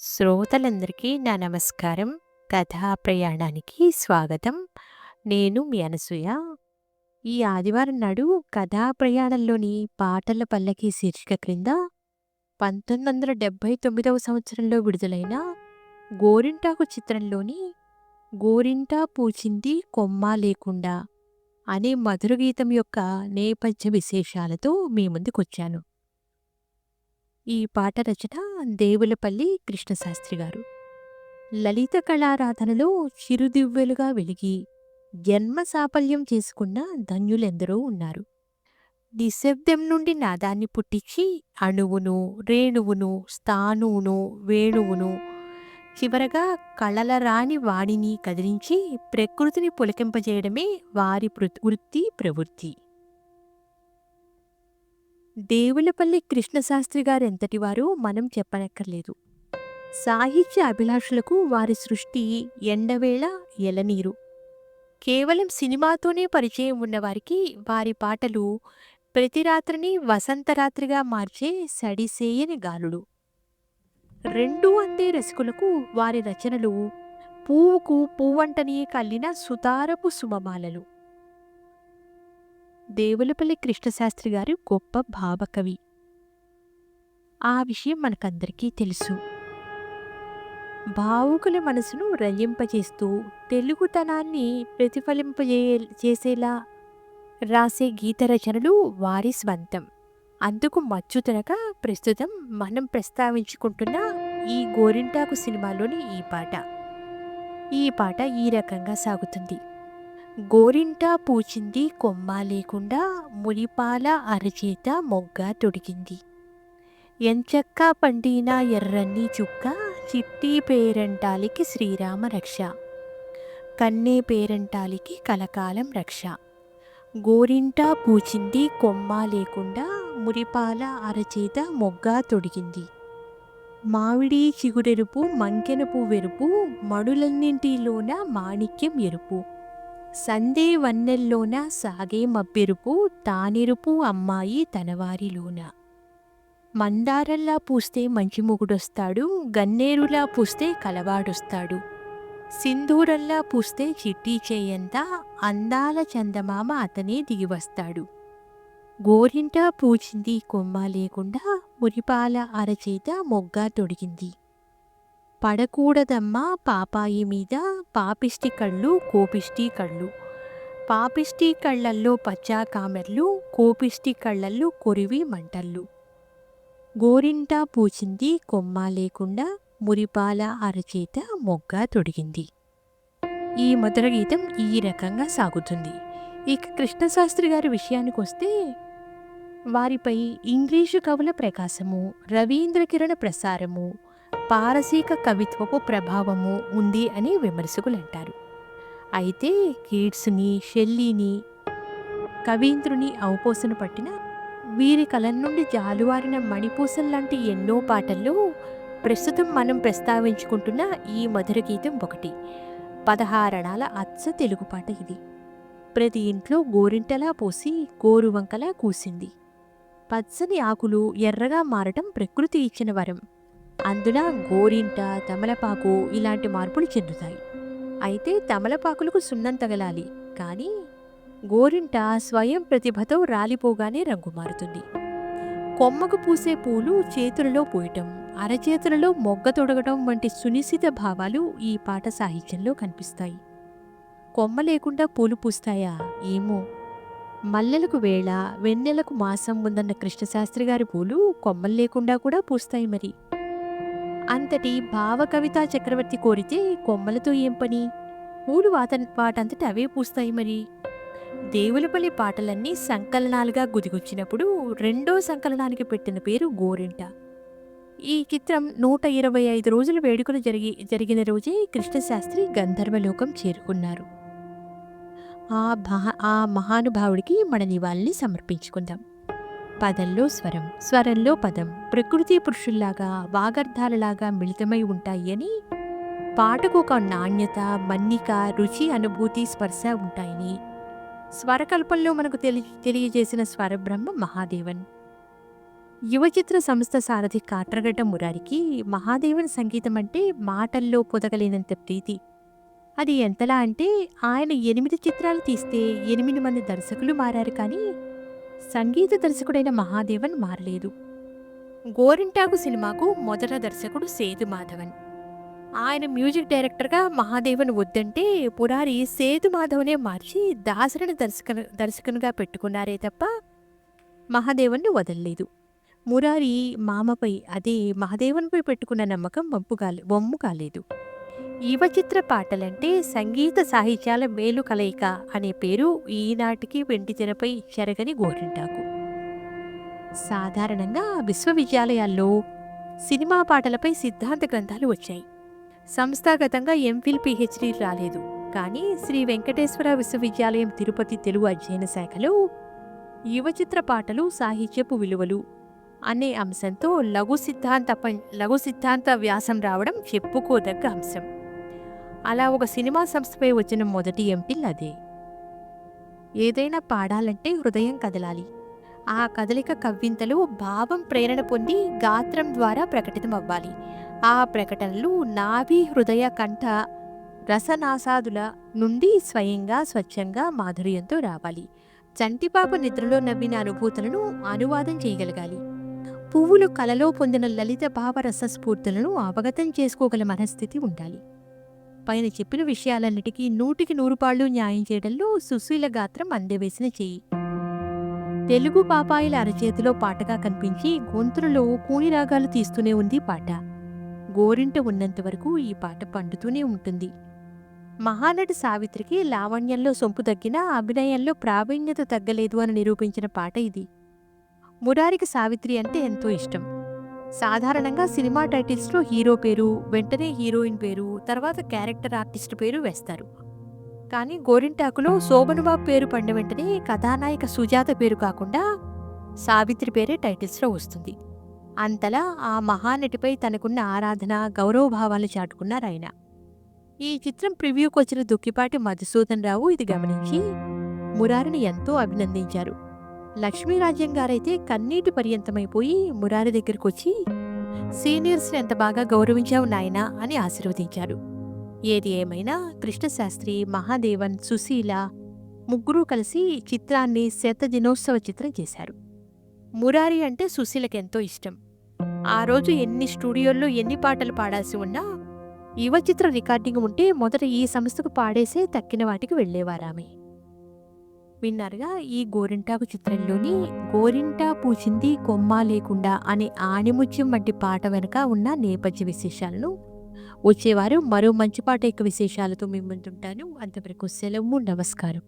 శ్రోతలందరికీ నా నమస్కారం. కథా ప్రయాణానికి స్వాగతం. నేను మీ అనసూయ. ఈ ఆదివారం నాడు కథా ప్రయాణంలోని పాటల పల్లకి శీర్షిక క్రింద 1979వ సంవత్సరంలో విడుదలైన 'గోరింటాకు' చిత్రంలోని 'గోరింటా పూచింది కొమ్మ లేకుండా' అనే మధుర గీతం యొక్క నేపథ్య విశేషాలతో మీ ముందుకొచ్చాను. ఈ పాట రచన దేవులపల్లి కృష్ణశాస్త్రి గారు. లలిత కళారాధనలో చిరుదివ్వెలుగా వెలిగి జన్మ సాఫల్యం చేసుకున్న ధన్యులెందరో ఉన్నారు. నిశ్శబ్దం నుండి నాదాన్ని పుట్టించి అణువును, రేణువును, స్థానువును వేణువును, చివరగా కళల రాని వాణిని కదిలించి ప్రకృతిని పులకింపజేయడమే వారి వృత్తి ప్రవృత్తి. దేవులపల్లి కృష్ణశాస్త్రి గారెంతటివారో మనం చెప్పనక్కర్లేదు. సాహిత్య అభిలాషులకు వారి సృష్టి ఎండవేళ ఎలనీరు. కేవలం సినిమాతోనే పరిచయం ఉన్నవారికి వారి పాటలు ప్రతి రాత్రిని వసంతరాత్రిగా మార్చే సడిసేయని గాలుడు రెండు అందే రసికులకు వారి రచనలు పువ్వుకు పువ్వంటనే కల్లిన సుతారపు సుమమాలలు. దేవులపల్లి కృష్ణశాస్త్రి గారి గొప్ప భావకవి. ఆ విషయం మనకందరికీ తెలుసు. భావుకుల మనసును రయింపజేస్తూ తెలుగుతనాన్ని ప్రతిఫలింపజే చేసేలా రాసే గీత రచనలు వారి స్వంతం. అందుకు మచ్చుతనక ప్రస్తుతం మనం ప్రస్తావించుకుంటున్న ఈ గోరింటాకు సినిమాలోని ఈ పాట. ఈ పాట ఈ రకంగా సాగుతుంది. గోరింటా పూచింది కొమ్మ లేకుండా మురిపాల అరచేత మొగ్గ తొడిగింది. ఎంచక్కా పండిన ఎర్రని చుక్క చిట్టి పేరంటాలికి శ్రీరామ రక్ష. కన్నే పేరంటాలికి కలకాలం రక్ష. గోరింటా పూచింది కొమ్మ లేకుండా మురిపాల అరచేత మొగ్గ తొడిగింది. మామిడి చిగురెరుపు మంకెన పువ్వెరుపు మడులన్నింటిలోన మాణిక్యం ఎరుపు. సందే వన్నెల్లోన సాగే మబ్బెరుపు తానెరుపు అమ్మాయి తనవారిలోన. మందారల్లా పూస్తే మంచి మొగుడొస్తాడు గన్నేరులా పూస్తే కలవాడొస్తాడు. సింధూరల్లా పూస్తే చిట్టి చేయంతా అందాల చందమామ అతనే దిగివస్తాడు. గోరింట పూచింది కొమ్మ లేకుండా మురిపాల అరచేత మొగ్గ తొడిగింది. పడకూడదమ్మా పాపాయి మీద. పాపిష్టి కళ్ళు కోపిష్టి కళ్ళు. పాపిష్టి కళ్ళల్లో పచ్చా కామెర్లు కోపిష్టి కళ్ళల్లో కొరివి మంటళ్ళు గోరింటా పూచింది కొమ్మ లేకుండా మురిపాల అరచేత మొగ్గ తొడిగింది. ఈ మధుర గీతం ఈ రకంగా సాగుతుంది. ఇక కృష్ణశాస్త్రి గారి విషయానికి వస్తే వారిపై ఇంగ్లీషు కవుల ప్రకాశము రవీంద్ర కిరణ ప్రసారము పారసీక కవిత్వపు ప్రభావము ఉంది అని విమర్శకులు అంటారు అయితే కీట్స్ని షెల్లీని కవీంద్రుని అవపోసన పట్టిన వీరి కలం నుండి జాలువారిన మణిపూసల్ లాంటి ఎన్నో పాటల్లో ప్రస్తుతం మనం ప్రస్తావించుకుంటున్న ఈ మధుర గీతం ఒకటి. పదహారణాల అచ్చ తెలుగు పాట ఇది. ప్రతి ఇంట్లో గోరింటలా పోసి గోరువంకలా కూసింది. పచ్చని ఆకులు ఎర్రగా మారటం ప్రకృతి ఇచ్చిన వరం. అందున గోరింట తమలపాకు ఇలాంటి మార్పులు చెందుతాయి. అయితే తమలపాకులకు సున్నం తగలాలి. కానీ గోరింట స్వయం ప్రతిభతో రాలిపోగానే రంగు మారుతుంది. కొమ్మకు పూసే పూలు చేతులలో పూయటం అరచేతులలో మొగ్గ తొడగటం వంటి సునిశిత భావాలు ఈ పాట సాహిత్యంలో కనిపిస్తాయి. కొమ్మ లేకుండా పూలు పూస్తాయా? ఏమో. మల్లెలకు వేళ వెన్నెలకు మాసం ఉందన్న కృష్ణశాస్త్రి గారి పూలు కొమ్మలు లేకుండా కూడా పూస్తాయి మరి. అంతటి భావ కవితా చక్రవర్తి కోరితే కొమ్మలతో ఏం పని? పూలు వాత వాటంతట అవే పూస్తాయి మరి. దేవులపల్లి పాటలన్నీ సంకలనాలుగా గుదిగుచ్చినప్పుడు రెండో సంకలనానికి పెట్టిన పేరు గోరింట. ఈ చిత్రం నూట ఇరవై ఐదు రోజుల వేడుకలు జరిగి జరిగిన రోజే కృష్ణశాస్త్రి గంధర్వలోకం చేరుకున్నారు. ఆ మహా ఆ మహానుభావుడికి మన నివాళిని సమర్పించుకుందాం. పదంలో స్వరం స్వరంలో పదం. ప్రకృతి పురుషుల్లాగా వాగర్థాలలాగా మిళితమై ఉంటాయి అని పాటకు ఒక నాణ్యత మన్నిక రుచి అనుభూతి స్పర్శ ఉంటాయని. స్వరకల్పంలో మనకు తెలి తెలియజేసిన స్వరబ్రహ్మ మహాదేవన్. యువచిత్ర సంస్థ సారథి కాట్రగడ్డ మురారికి మహాదేవన్ సంగీతం అంటే మాటల్లో పొదగలేనంత ప్రీతి. అది ఎంతలా అంటే ఆయన ఎనిమిది చిత్రాలు తీస్తే ఎనిమిది మంది దర్శకులు మారారు కానీ సంగీత దర్శకుడైన మహాదేవన్ మారలేదు. గోరింటాకు సినిమాకు మొదట దర్శకుడు సేతు మాధవన్. ఆయన మ్యూజిక్ డైరెక్టర్గా మహాదేవన్ వద్దంటే పురారి సేతు మాధవనే మార్చి దాసరిని దర్శక దర్శకునిగా పెట్టుకున్నారే తప్ప మహాదేవన్ను వదలలేదు. మురారి మామపై అదే మహాదేవన్పై పెట్టుకున్న నమ్మకం వంపు కాలే వమ్ము కాలేదు. యువ చిత్ర పాటలంటే సంగీత సాహిత్యాల మేలు కలయిక అనే పేరు ఈనాటికి వెండి తెరపై చెరగని గోరింటాకు. సాధారణంగా విశ్వవిద్యాలయాల్లో సినిమా పాటలపై సిద్ధాంత గ్రంథాలు వచ్చాయి. సంస్థాగతంగా ఎంఫిల్ పిహెచ్డి రాలేదు. కానీ శ్రీ వెంకటేశ్వర విశ్వవిద్యాలయం తిరుపతి తెలుగు అధ్యయన శాఖలో యువ చిత్ర పాటలు సాహిత్యపు విలువలు అనే అంశంతో లఘు సిద్ధాంత లఘు సిద్ధాంత వ్యాసం రావడం చెప్పుకోదగ్గ అంశం. అలా ఒక సినిమా సంస్థపై వచ్చిన మొదటి ఎంపిల్ అదే. ఏదైనా పాడాలంటే హృదయం కదలాలి. ఆ కదలిక కవ్వింతలు భావం ప్రేరణ పొంది గాత్రం ద్వారా ప్రకటితమవ్వాలి. ఆ ప్రకటనలు నాభి హృదయ కంఠ రసనాసాదుల నుండి స్వయంగా స్వచ్ఛంగా మాధుర్యంతో రావాలి. చంటిపాప నిద్రలో నవ్విన అనుభూతులను అనువాదం చేయగలగాలి. పువ్వులు కలలో పొందిన లలిత భావరస స్ఫూర్తులను అవగతం చేసుకోగల మనస్థితి ఉండాలి. పైన చెప్పిన విషయాలన్నిటికీ నూటికి నూరు పాళ్ళు న్యాయం చేయడంలో సుశీల గాత్రం అందవేసిన చెయ్యి తెలుగు పాపాయిల అరచేతిలో పాటగా కనిపించి గొంతులలో కూని రాగాలు తీస్తూనే ఉంది పాట. గోరింట ఉన్నంత వరకు ఈ పాట పండుతూనే ఉంటుంది. మహానటి సావిత్రికి లావణ్యంలో సొంపు తగ్గినా అభినయంలో ప్రావీణ్యత తగ్గలేదు అని నిరూపించిన పాట ఇది. మురారికి సావిత్రి అంటే ఎంతో ఇష్టం. సాధారణంగా సినిమా టైటిల్స్లో హీరో పేరు వెంటనే హీరోయిన్ పేరు తర్వాత క్యారెక్టర్ ఆర్టిస్ట్ పేరు వేస్తారు. కానీ గోరింటాకులో శోభనుబాబు పేరు పడిన వెంటనే కథానాయిక సుజాత పేరు కాకుండా సావిత్రి పేరే టైటిల్స్లో వస్తుంది. అంతలా ఆ మహానటిపై తనకున్న ఆరాధన గౌరవభావాలు చాటుకున్నారు ఆయన. ఈ చిత్రం ప్రివ్యూకి వచ్చిన దుక్కిపాటి మధుసూదన్ రావు ఇది గమనించి మురారిని ఎంతో అభినందించారు. లక్ష్మీరాజ్యం గారైతే కన్నీటి పర్యంతమైపోయి మురారి దగ్గరకు వచ్చి సీనియర్స్ని ఎంత బాగా గౌరవించావు నాయనా అని ఆశీర్వదించారు. ఏది ఏమైనా కృష్ణశాస్త్రి మహాదేవన్ సుశీల ముగ్గురూ కలిసి చిత్రాన్ని శత దినోత్సవ చిత్రం చేశారు. మురారి అంటే సుశీలకెంతో ఇష్టం. ఆ రోజు ఎన్ని స్టూడియోల్లో ఎన్ని పాటలు పాడాల్సి ఉన్నా యువ చిత్ర రికార్డింగ్ ఉంటే మొదట ఈ సంస్థకు పాడేసే తక్కిన వాటికి వెళ్ళేవారామె. విన్నారుగా ఈ గోరింటాకు చిత్రంలోని గోరింటా పూచింది కొమ్మ లేకుండా అనే ఆణిముత్యం వంటి పాట వెనుక ఉన్న నేపథ్య విశేషాలను. వచ్చేవారు మరో మంచి పాట యొక్క విశేషాలతో మీ ముందుంటాను. అంతవరకు సెలవు నమస్కారం.